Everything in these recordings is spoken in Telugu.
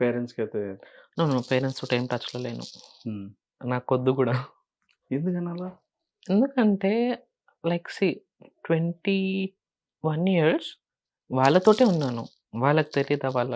పేరెంట్స్‌కి అయితే పేరెంట్స్ ఏం టచ్‌లో లేను. హ్మ్. నాకొద్దు గూడా. ఎందుకని అలా? ఎందుకంటే లైక్ సీ 21 ఇయర్స్ వాళ్ళతోటే ఉన్నాను. వాళ్ళకి తెలీదా వాళ్ళ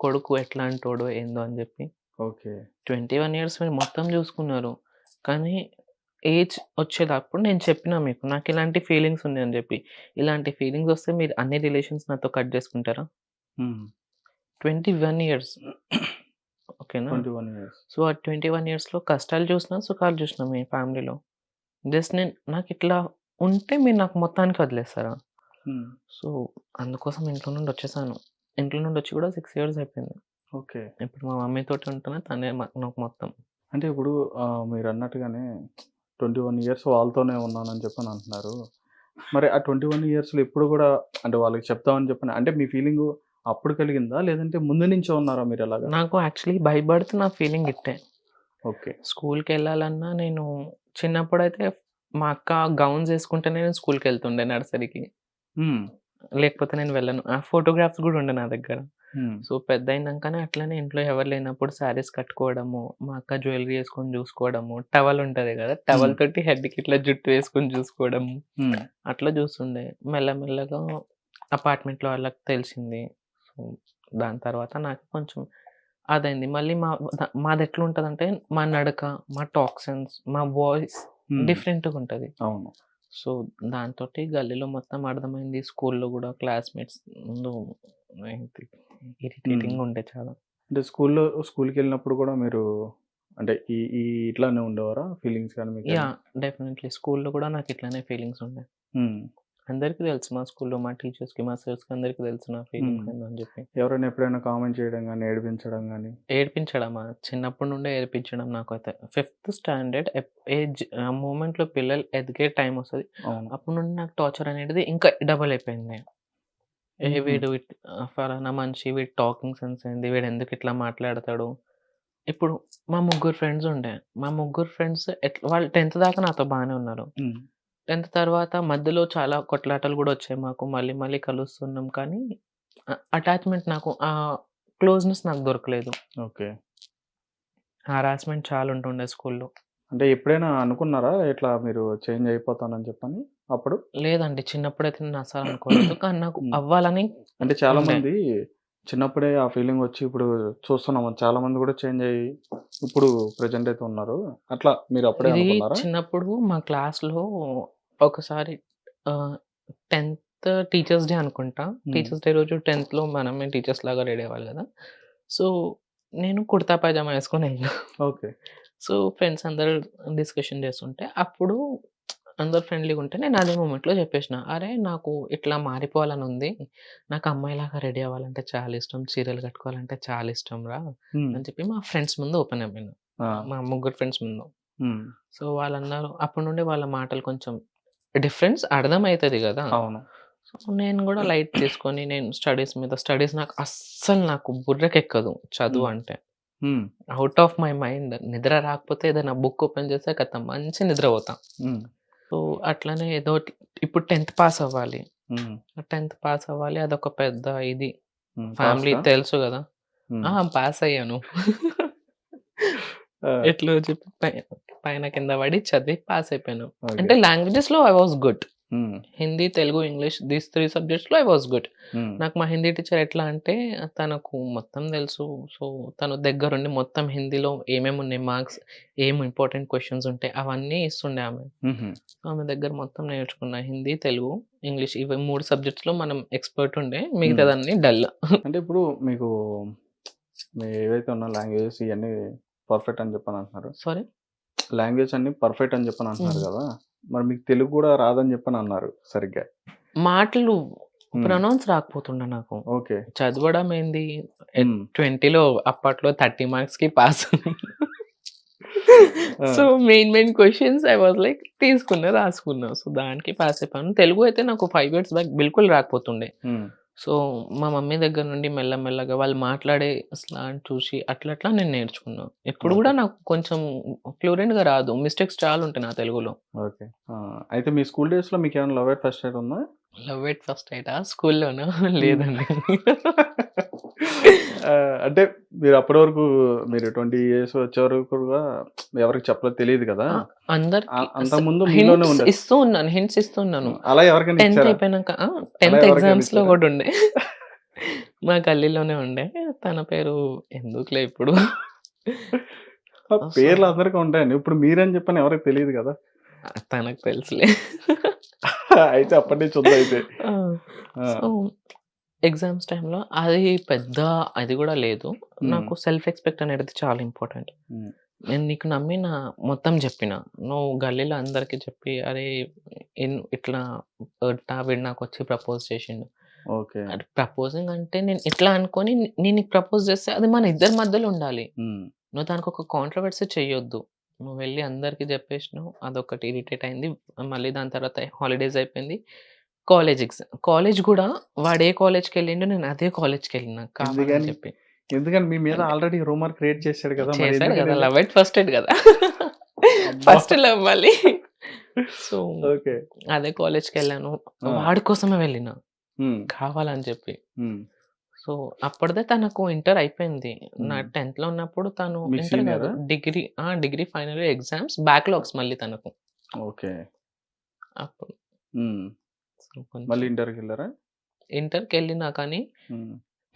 కొడుకు ఎట్లాంటోడో ఏందో అని జెప్పి. ఓకే. 21 ఇయర్స్ మీరు మొత్తం జూసుకున్నారు. కానీ ఏజ్ వచ్చేటప్పుడు నేను చెప్పినా మీకు నాకిలాంటి ఫీలింగ్స్ ఉన్నాయని జెప్పి. ఇలాంటి ఫీలింగ్స్ వస్తే మీరు అన్ని రిలేషన్స్ నాతో కట్ జేసుకుంటారా? హ్మ్. 21 ఇయర్స్. ఓకేనా? 21 ఇయర్స్. సో, ఆ 21 ఇయర్స్‌లో కష్టాలు చూసినా, సుఖాలు చూసినా మీ ఫ్యామిలీలో. జస్ట్ నేను నాకిట్లా ఉంటే మీరు నాకు మొత్తానికి వదిలేస్తారా? హ్మ్. సో, అందుకోసం ఇంట్లో నుండి వచ్చేసాను. ఇంట్లో నుండి వచ్చి కూడా 6 ఇయర్స్ అయిపోయింది. ఓకే. ఇప్పుడు మా మమ్మీతోటి ఉంటున్నా. తనే నాకు మొత్తం. అంటే ఇప్పుడు ఆహ్, మీరన్నట్టుగానే 21 ఇయర్స్ వాళ్ళతోనే ఉన్నానని చెప్పని అంటున్నారు. మరి ఆ 21 ఇయర్స్‌లో ఎప్పుడు గూడా అంటే వాళ్ళకి చెప్దామని చెప్పని అంటే మీ ఫీలింగు అప్పుడు కలిగిందా? లేదంటే ముందు నుంచే ఉన్నారా మీరలాగా? నాకు యాక్చువల్లీ బర్త్ నా ఫీలింగ్ ఇట్టే. ఓకే. స్కూల్‌కెళ్ళాలన్నా నేను చిన్నప్పుడైతే మా అక్క గౌన్స్ యేసుకుంటేనే నేను స్కూల్‌కెళ్తుండే నర్సరీకి. హ్మ్. లేకపోతే నేను వెళ్ళను. ఆ ఫోటోగ్రాఫ్స్ గూడా ఉండే నా దగ్గర. సో, పెద్దయినంకనే అట్లనే ఇంట్లో ఎవరు లేనప్పుడు శారీస్ కట్టుకోవడము, మా అక్క జ్యువెల్లరీ యేసుకొని జూసుకోవడము, టవల్ ఉంటది గదా! టవల్. తోటి హెడ్‌కి ఇట్లా జుట్టు వేసుకొని జూసుకోవడము. హ్మ్. అట్లా జూస్తుండే. మెల్లమెల్లగా అపార్ట్మెంట్‌లో వాళ్ళకి తెలిసింది. దాని తర్వాత నాకు కొంచెం అదైంది. మళ్ళీ మా ద మాదెట్లుంటదంటే మా నడక, మా టాక్ సెన్స్, మా వాయిస్ హ్మ్. డిఫరెంట్‌గుంటది. అవును. సో, దాంతోటి గల్లీలో మొత్తం అర్థమైంది. స్కూల్‌లో గూడా క్లాస్‌మేట్స్ ముందు. ఇరిటేటింగ్‌గా ఉండే చాలా. అంటే స్కూల్‌లో స్కూల్‌కెళ్ళినప్పుడు గూడా మీరు అంటే ఈ ఈ ఇట్లానే ఉండేవారా? ఫీలింగ్స్ మీకేమైనా? యాహ్! డెఫినెట్‌లీ. స్కూల్‌లో గూడా నాకిట్లనే ఫీలింగ్స్ ఉండే. అందరికి తెలుసు మా స్కూల్‌లో మా టీచర్స్‌కి, మా సార్స్‌కి అందరికి తెలుసు నా ఫీలింగ్స్. ఏందో అని జెప్పి. ఎవరైనా ఎప్పుడైనా కామెంట్ చేయడం గాని, ఏడిపించడం గాని? ఏడిపించడమా? చిన్నప్పటి నుండే ఏడిపించడం నాకైతే. ఫిఫ్త్ స్టాండర్డ్ ఏజ్ ఆ మూమెంట్‌లో పిల్లలు ఎదిగే టైం వస్తది. అప్పటి నుండి నాకు టార్చర్ అనేది ఇంకా డబుల్ అయిపోయింది. ఏ. వీడు ఫలానా మనిషి వీడి టాకింగ్ సెన్స్ ఏంది? వీడెందుకు ఇట్లా మాట్లాడతాడు? ఇప్పుడు మా ముగ్గురు ఫ్రెండ్స్ ఉండే. మా ముగ్గురు ఫ్రెండ్స్ ఎట్లా వాళ్ళు 10థ్ దాకా నాతో బానే ఉన్నారు. 10థ్ తర్వాత మధ్యలో చాలా కొట్లాటలు గూడా వచ్చాయి మాకు. మళ్ళీ మళ్ళీ కలుస్తున్నాం. కానీ అటాచ్‌మెంట్ నాకు ఆ క్లోజ్‌నెస్ నాకు దొరకలేదు. ఓకే. హరాస్మెంట్ చాలా ఉంటుండే స్కూల్‌లో. అంటే ఎప్పుడైనా అనుకున్నారా? ఇట్లా మీరు చేంజ్ అయిపోతానని చెప్పని అప్పుడు? లేదండి. చిన్నప్పుడైతే నేను అస్సలు అనుకోలేదు. కానీ నాకు. అవ్వాలని అంటే ఉండే. చాలామంది చిన్నప్పుడే ఆ ఫీలింగ్ వచ్చి ఇప్పుడు చూస్తున్నాం. చాలామంది కూడా చేంజ్ అయ్యి ఇప్పుడు ప్రెజెంట్ అయితే ఉన్నారు. అట్లా మీరు అప్పుడే? చిన్నప్పుడు మా క్లాస్‌లో ఒకసారి 10థ్ టీచర్స్ డే అనుకుంటా. టీచర్స్ డే రోజు 10థ్‌లో మనమే టీచర్స్ లాగా రెడీ అవ్వాలి గదా! సో, నేను కుర్తా పైజామా యేసుకొని ఎళ్ళినా. ఓకే. సో, ఫ్రెండ్స్ అందరూ డిస్కషన్ చేస్తుంటే అప్పుడు అందరూ ఫ్రెండ్లీగా ఉంటే నేను అదే మూమెంట్‌లో చెప్పేసిన. "అరే! నాకు ఇట్లా మారిపోవాలని ఉంది. నాకు అమ్మాయిలాగా రెడీ అవ్వాలంటే చాలా ఇష్టం. చీరలు కట్టుకోవాలంటే చాలా ఇష్టం రా". అని చెప్పి మా ఫ్రెండ్స్ ముందు ఓపెన్ అయిపోయినా. మా ముగ్గురు ఫ్రెండ్స్ ముందు. సో, వాళ్ళన్నారు అప్పటి నుండి వాళ్ళ మాటలు కొంచెం డిఫరెన్స్ అర్థమైతది గదా! అవును. సో, నేను గూడా లైట్ తీసుకొని నేను స్టడీస్ మీద స్టడీస్ నాకు అస్సలు నాకు బుర్రకెక్కదు చదువు. అంటే. Out of my mind. నిద్ర రాకపోతే ఏదైనా బుక్ ఓపెన్ చేస్తే ఖతం మంచి నిద్రపోతా. హ్మ్. సో, అట్లనే ఏదో ఇప్పుడు 10థ్ పాస్ అవ్వాలి. 10థ్ పాస్ అవ్వాలి. అదొక పెద్ద ఇది. ఫ్యామిలీ? తెలుసు. ఆ! పాస్ అయ్యాను. ఎట్లో చెప్పి పైన కింద పడి చదివి పాస్ అయిపోయాను. అంటే okay. లాంగ్వేజెస్‌లో I was good. Hindi, Telugu, English these 3 సబ్జెక్ట్స్‌లో ఐ వాస్ గుడ్. నాకు మా హిందీ టీచర్ ఎట్లా అంటే తనకు మొత్తం తెలుసు. సో, తను దగ్గరుండి మొత్తం హిందీలో ఏమేమి ఉన్నాయి మార్క్స్, ఏం ఇంపార్టెంట్ క్వెషన్స్ ఉంటాయి అవన్నీ ఇస్తుండే ఆమె. ఆమె దగ్గర మొత్తం నేర్చుకున్నా. హిందీ, తెలుగు, ఇంగ్లీష్ ఇవి 3 సబ్జెక్ట్స్‌లో మనం ఎక్స్‌పర్ట్ ఉండే. మిగతాదన్నీ డల్. అంటే ఇప్పుడు మీకు ఏవైతే ఉన్న లాంగ్వేజెస్ ఇయన్నీ పర్ఫెక్ట్ అని చెప్పని అంటున్నారు. సారీ? లాంగ్వేజ్ అన్నీ పర్ఫెక్ట్ అని చెప్పని అంటున్నారు. గదా! మరి మీకు తెలుగు గూడా రాదని చెప్పని అన్నారు సరిగ్గా. మాటలు. ప్రొనౌన్స్ రాకపోతుండే నాకు. ఓకే. చదవడం ఏంది. 20లో అప్పట్లో 30 మార్క్స్‌కి పాస్. ఆ! So, main main questions I was like తీసుకున్నా, రాసుకున్నా. సో, దానికి పాస్ అయిపోయాను. తెలుగు అయితే నాకు 5 ఇయర్స్ బ్యాక్ బిల్కుల్ రాకపోతుండే. సో, మా మమ్మీ దగ్గర నుండి మెల్ల మెల్లగా వాళ్ళు మాట్లాడే స్లాంగ్ చూసి అట్లా అట్లా నేను నేర్చుకున్నా. ఇప్పుడు ఓకే. గూడా నాకు కొంచెం ఫ్లూయెంట్‌గా రాదు. మిస్టేక్స్ చాలా ఉంటాయి నా తెలుగులో. ఓకే. అయితే మీ స్కూల్ డేస్‌లో మీకేమైనా లవ్ ఎట్ ఫస్ట్ సైట్ ఉందా? లవ్ ఎట్ ఫస్ట్ సైటా? స్కూల్‌లోనా? లేదండి. అంటే మీరు అప్పటి వరకు మీరు ట్వంటీ ఇయర్స్ వచ్చే వరకు కూడా ఎవరికి చెప్పలేదు తెలియదు కదా? అందరికి అంతకుముందు మీలోనే ఉండేది. ఇస్తూ ఉన్నాను హింట్స్ ఇస్తున్నాను అలా ఎవరికైనా టెన్త్ అయిపోయినాక టెన్త్ ఎగ్జామ్స్లో? కూడా ఉండే. మా గల్లీలోనే ఉండే. తన పేరు ఎందుకులే ఇప్పుడు? పేర్లు అందరికీ ఉంటాయండి. ఇప్పుడు మీరని చెప్పని ఎవరికి తెలియదు కదా? తనకు తెలుసులే. అయితే అప్పటి నుంచి ఉంది అయితే ఎగ్జామ్స్ టైంలో అది పెద్ద అది కూడా లేదు. నాకు సెల్ఫ్ ఎక్స్పెక్ట్ అనేది చాలా ఇంపార్టెంట్. నేను నీకు నమ్మి నా మొత్తం చెప్పిన. నువ్వు గల్లీలో అందరికీ చెప్పి అరే ఇట్లా వీడు నాకు వచ్చి ప్రపోజ్ చేసిండు. ఓకే. ప్రపోజింగ్ అంటే నేను ఇట్లా అనుకొని నేను ప్రపోజ్ చేస్తే అది మన ఇద్దరి మధ్యలో ఉండాలి. నువ్వు దానికి ఒక కాంట్రవర్సీ చెయ్యొద్దు. నువ్వు వెళ్ళి అందరికీ చెప్పేసినావు అదొకటి ఇరిటేట్ అయింది. మళ్ళీ దాని తర్వాత హాలిడేస్ అయిపోయింది. కాలేజ్ ఎగ్జామ్ కాలేజ్ కూడా వాడు ఏ కాలేజ్కి వెళ్ళిండో నేను అదే కాలేజ్కి వెళ్ళిన ఎందుకని? చెప్పి. ఎందుకని? మీ మీద ఆల్రెడీ రూమర్ క్రియేట్ చేశాడు కదా చేశాడు కదా? లవ్ ఎట్ ఫస్ట్ ఎయిడ్ కదా. ఫస్ట్ లవ్ మళ్ళీ. So okay. అదే కాలేజ్కి వెళ్ళాను. వాడి కోసమే వెళ్ళిన. కావాలని చెప్పి. సో అప్పటిదే తనకు ఇంటర్ అయిపోయింది. నా. టెన్త్లో ఉన్నప్పుడు తను ఇంటర్ కాదు? డిగ్రీ ఆ డిగ్రీ ఫైనల్ ఎగ్జామ్స్ బ్యాక్లాగ్స్ మళ్ళీ తనకు. ఓకే. అప్పుడు. మళ్ళీ ఇంటర్కి వెళ్ళారా? ఇంటర్కి వెళ్ళినా కానీ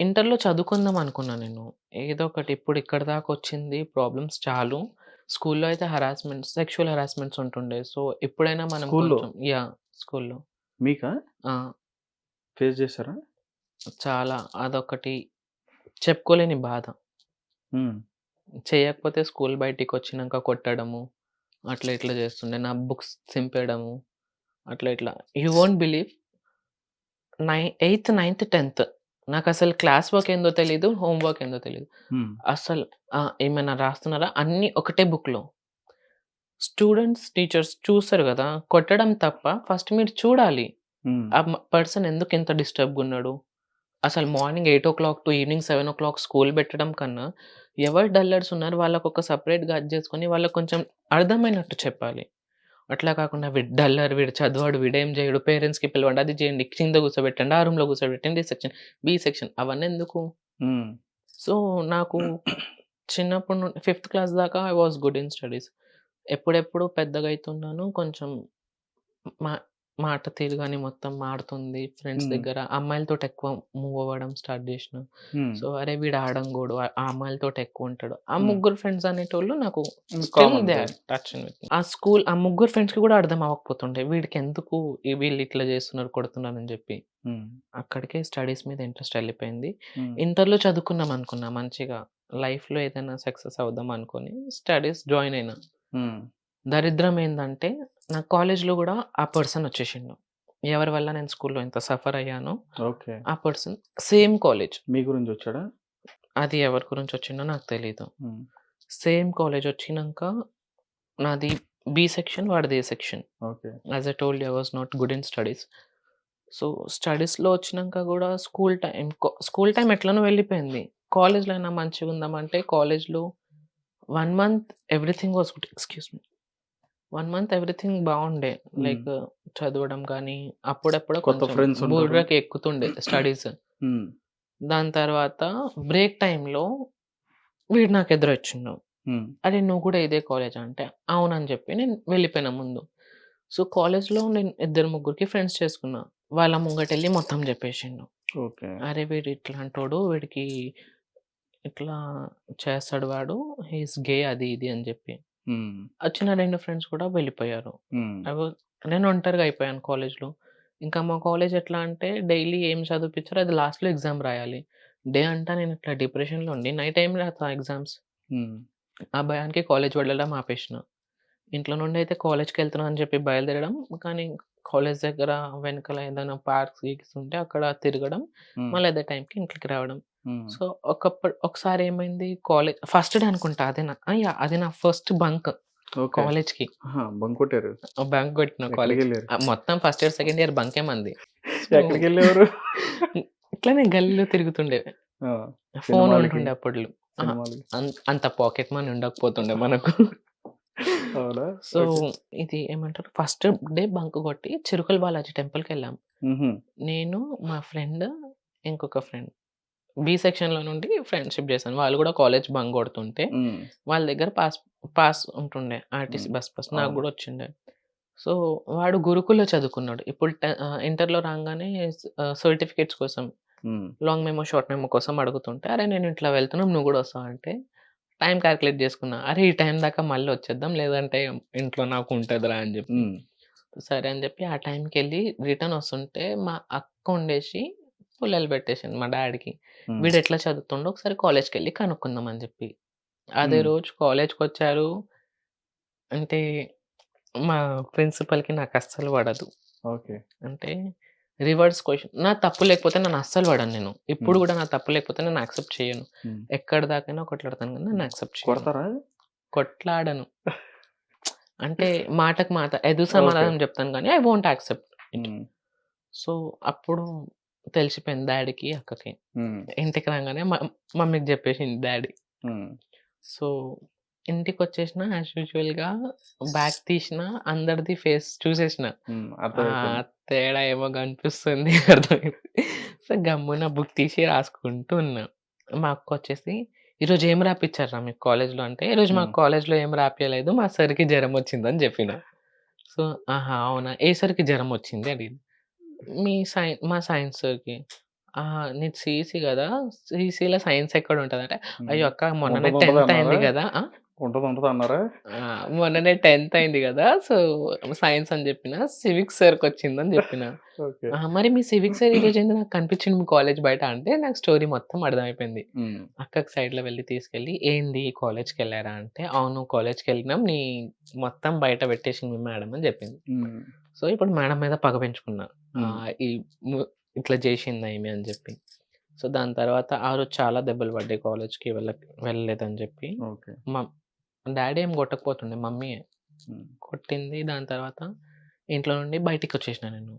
ఇంటర్లో చదువుకుందాం అనుకున్నా నేను. ఏదో ఒకటి ఇప్పుడు ఇక్కడ దాకా వచ్చింది ప్రాబ్లమ్స్ చాలు. స్కూల్లో అయితే హరాస్మెంట్ సెక్షువల్ హరాస్మెంట్స్ ఉంటుండే. సో ఎప్పుడైనా మనం స్కూల్లో? యా స్కూల్లో. మీకా? ఫేస్ చేశారా? చాలా. అదొకటి చెప్పుకోలేని బాధ. చేయకపోతే స్కూల్ బయటికి వచ్చినాక కొట్టడము అట్లా ఇట్లా చేస్తుండే. నా బుక్స్ చింపేయడము. అట్లా ఇట్లా. యూ వోంట్ బిలీవ్ నై ఎయిత్ నైన్త్ టెన్త్ నాకు అసలు క్లాస్ వర్క్ ఏందో తెలీదు హోంవర్క్ ఏందో తెలీదు. ఉమ్, అసలు ఏమైనా రాస్తున్నారా? అన్నీ ఒకటే బుక్లో స్టూడెంట్స్ టీచర్స్ చూస్తారు కదా కొట్టడం తప్ప ఫస్ట్ మీరు చూడాలి. ఆ పర్సన్ ఎందుకు ఇంత డిస్టర్బ్గా ఉన్నాడు? అసలు morning eight o'clock to evening seven o'clock school పెట్టడం కన్నా ఎవరు డల్లర్స్ ఉన్నారు? వాళ్ళకు ఒక సపరేట్గా అది చేసుకొని వాళ్ళకి కొంచెం అర్థమైనట్టు చెప్పాలి. అట్లా కాకుండా వీడు డల్లర్ వీడు చదవాడు వీడేం చేయడు పేరెంట్స్కి పిలవండి అది చేయండి కింద కూర్చోబెట్టండి ఆ రూమ్లో కూర్చోబెట్టండి ఈ సెక్షన్ బి సెక్షన్ అవన్నీ ఎందుకు? సో నాకు చిన్నప్పుడు నుండి ఫిఫ్త్ క్లాస్ దాకా I was good in studies ఎప్పుడెప్పుడు పెద్దగా అవుతున్నాను కొంచెం మా మాట తీరు కానీ మొత్తం మారుతుంది. ఫ్రెండ్స్. దగ్గర అమ్మాయిలతో ఎక్కువ మూవ్ అవ్వడం స్టార్ట్ చేసిన. సో అరే వీడు ఆడంగోడు ఆ ఆ అమ్మాయిలతో ఎక్కువ ఉంటాడు. ఆ. ముగ్గురు ఫ్రెండ్స్ అనేటోళ్ళు నాకు. టచ్ ఆ స్కూల్ ఆ ముగ్గురు ఫ్రెండ్స్కి కూడా అర్థం అవ్వకపోతుండే. వీడికి ఎందుకు వీళ్ళు ఇట్లా చేస్తున్నారు కొడుతున్నారు అని చెప్పి అక్కడికే స్టడీస్ మీద ఇంట్రెస్ట్ వెళ్ళిపోయింది. ఇంటర్లో చదువుకుందాం అనుకున్నా మంచిగా. లైఫ్లో ఏదైనా సక్సెస్ అవుదాం అనుకొని స్టడీస్ జాయిన్ అయినా. దరిద్రం ఏంటంటే నా కాలేజ్లో కూడా ఆ పర్సన్ వచ్చేసిండు ఎవరి వల్ల నేను స్కూల్లో ఇంత సఫర్ అయ్యానో ఓకే. ఆ పర్సన్ సేమ్ కాలేజ్. మీ గురించి వచ్చాడా అది ఎవరి గురించి వచ్చిందో నాకు తెలియదు ఉమ్, సేమ్ కాలేజ్ వచ్చినాక నాది బి సెక్షన్ వాడిది A section. Okay. As I told I was not good in studies. So స్టడీస్లో వచ్చినాక కూడా స్కూల్ టైం స్కూల్ టైం ఎట్లనో వెళ్ళిపోయింది. కాలేజ్లో అయినా మంచిగా ఉందామంటే కాలేజ్లో one month everything was good. Excuse me. One month everything బాగుండే. లైక్ చదవడం కానీ అప్పుడప్పుడు కొత్త. బుర్రకి ఎక్కుతుండే స్టడీస్. దాని తర్వాత బ్రేక్ టైంలో వీడు నాకు ఎదురొచ్చిండు. ఉమ్, అరే నువ్వు కూడా ఇదే కాలేజ్? అంటే అవునని చెప్పి నేను వెళ్ళిపోయినా ముందు. సో కాలేజ్లో నేను ఇద్దరు ముగ్గురికి ఫ్రెండ్స్ చేసుకున్నా. వాళ్ళ ముంగట వెళ్ళి మొత్తం చెప్పేసిండు. ఓకే. అరే వీడు ఇట్లాంటోడు వీడికి ఇట్లా చేస్తాడు వాడు హీస్ గే అది ఇది అని చెప్పి. వచ్చిన రెండు ఫ్రెండ్స్ కూడా వెళ్ళిపోయారు. నేను ఒంటరిగా అయిపోయాను కాలేజ్లో. ఇంకా మా కాలేజ్ ఎట్లా అంటే డైలీ ఏం చదివిపించారో అది లాస్ట్లో ఎగ్జామ్ రాయాలి. డే అంతా నేను ఇట్లా డిప్రెషన్లో ఉండి నైట్ టైం రాస్తా ఎగ్జామ్స్. ఆ భయానికి కాలేజ్ వెళ్ళడం ఆపేసిన. ఇంట్లో నుండి అయితే కాలేజ్కి వెళ్తున్నా అని చెప్పి బయలుదేరడం కానీ కాలేజ్ దగ్గర వెనకాల ఏదైనా పార్క్స్ గీక్స్ ఉంటే అక్కడ తిరగడం మళ్ళీ అదే టైంకి ఇంటికి రావడం. సో ఒకప్పుడు ఒకసారి ఏమైంది? కాలేజ్ ఫస్ట్ డే అనుకుంటా అది నా యా, అది నా ఫస్ట్ బంక్ ఓకే. కాలేజ్కి. ఆహా, బంక్ కొట్టారు. బంక్ కొట్టిన కాలేజ్. మొత్తం ఫస్ట్ ఇయర్ సెకండ్ ఇయర్ బంకే మంది. ఎక్కడికి వెళ్ళేవారు? ఇట్లానే గల్లీలో తిరుగుతుండే. ఫోన్? ఉంటుండే అప్పుడు సినిమాలు అం- అంత పాకెట్ మనీ ఉండకపోతుండే మనకు. సో. ఇది ఏమంటారు? ఫస్ట్ డే బంక్ కొట్టి చిరుకల్ బాలాజీ టెంపుల్కి వెళ్ళాం. నేను మా ఫ్రెండ్ ఇంకొక ఫ్రెండ్. బి సెక్షన్‌లో నుండి ఫ్రెండ్‌షిప్ చేశాను. వాళ్ళు కూడా కాలేజ్ బంక్ కొడుతుంటే. వాళ్ళ దగ్గర పాస్ పాస్ ఉంటుండే ఆర్టీసీ. Bus pass. నాకు. కూడా వచ్చిండే. సో, వాడు గురుకుల్‌లో చదువుకున్నాడు. ఇప్పుడు ఇంటర్‌లో రాంగానే సర్టిఫికేట్స్ కోసం. లాంగ్ మెమో, షార్ట్ మెమో కోసం అడుగుతుంటే, "అరే! నేను ఇట్లా వెళ్తున్నాం. నువ్వు కూడా వస్తావా?" అంటే టైం కాలిక్యులేట్ చేసుకున్నా. అరే! ఈ టైం దాకా మళ్ళీ వచ్చేద్దాం. లేదంటే ఇంట్లో నాకు ఉంటదిరా అని చెప్పి. సరే అని చెప్పి ఆ టైంకెళ్ళి రిటర్న్ వస్తుంటే మా అక్క ఉండేసి పుల్లలు పెట్టేసింది మా డ్యాడీకి. హ్మ్. వీడు ఎట్లా చదువుతుండో ఒకసారి కాలేజ్‌కెళ్ళి కనుక్కుందాం అని చెప్పి. అదే. రోజు కాలేజ్‌కొచ్చారు. అంటే మా ప్రిన్సిపల్‌కి నాకు అస్సలు పడదు. ఓకే. అంటే రివర్స్ క్వెషన్ నా తప్పు లేకపోతే నన్ను అస్సలు పడను నేను. ఇప్పుడు. కూడా నా తప్పు లేకపోతే నేను యాక్సెప్ట్ చేయను. ఎక్కడి దాకైనా కొట్లాడతాను కానీ నన్ను యాక్సెప్ట్. కొడతారా? కొట్లాడను. అంటే మాటకు మాట ఓకే. సమాధానం చెప్తాను కానీ ఐ వోంట్ యాక్సెప్ట్. సో, అప్పుడు తెలిసిపోయింది డ్యాడీకి, అక్కకి. ఇంటికి రాంగానే మ మమ్మీకి చెప్పేసింది. హ్మ్. సో, ఇంటికొచ్చేసిన యాజ్ యూజువల్‌గా బ్యాగ్ తీసిన అందరిది ఫేస్ చూసేసిన. తేడా ఏమో కనిపిస్తుంది అర్థమైంది. సో, గమ్మున బుక్ తీసి రాసుకుంటూ ఉన్నా. మా అక్కొచ్చేసి, "ఈరోజు ఏం రాపిచ్చారురా మీకు కాలేజ్‌లో" అంటే, "ఈరోజు మాకు హ్మ్. కాలేజ్‌లో ఏం రాపియలేదు. మా సార్‌కి జ్వరం వచ్చిందని" చెప్పిన. సో, "ఆహా! అవునా? ఏ సార్‌కి జ్వరం వచ్చింది?" అడిగింది. "మీ సై మా సైన్స్ సార్‌కి." "ఆహా! నీది సీఈసీ కదా! సీఈసీలో సైన్స్ ఎక్కడ ఉంటదంటే" "అయ్యో! హ్మ్. అక్క మొన్ననే 10థ్ అయింది? కదా!" ఆ? ఉంటది ఉంటది అన్నారా? ఆ! మొన్ననే 10థ్ అయింది కదా! సో, సైన్స్ అని చెప్పిన. సివిక్స్ సార్‌కొచ్చిందని చెప్పిన. ఓకే. "ఆహా! మరి మీ సివిక్స్ సార్ ఈరోజు ఎందుకు నాకు కనిపించిండు మీ కాలేజ్ బయట" అంటే నాకు స్టోరీ మొత్తం అర్థమైపోయింది. హ్మ్. అక్కకి సైడ్‌లో వెళ్ళి తీసుకెళ్ళి, "ఏంది కాలేజ్‌కెళ్ళారా?" అంటే, "అవును కాలేజ్‌కెళ్ళినాం. నీ మొత్తం బయట పెట్టేసింది మేడం" అని చెప్పింది. హ్మ్. సో, ఇప్పుడు మేడం మీద పగ పెంచుకున్నా. ఈ ఇట్లా చేసిందా ఈమె అని చెప్పి. సో, దాని తర్వాత ఆ రోజు చాలా దెబ్బలు పడ్డాయి కాలేజ్‌కి వెళ్ళ వెళ్ళలేదని చెప్పి. ఓకే. మా డ్యాడీ ఏం కొట్టకపోతుండే మమ్మీయే. హ్మ్. కొట్టింది. దాని తర్వాత ఇంట్లో నుండి బయటికొచ్చేసినా నేను.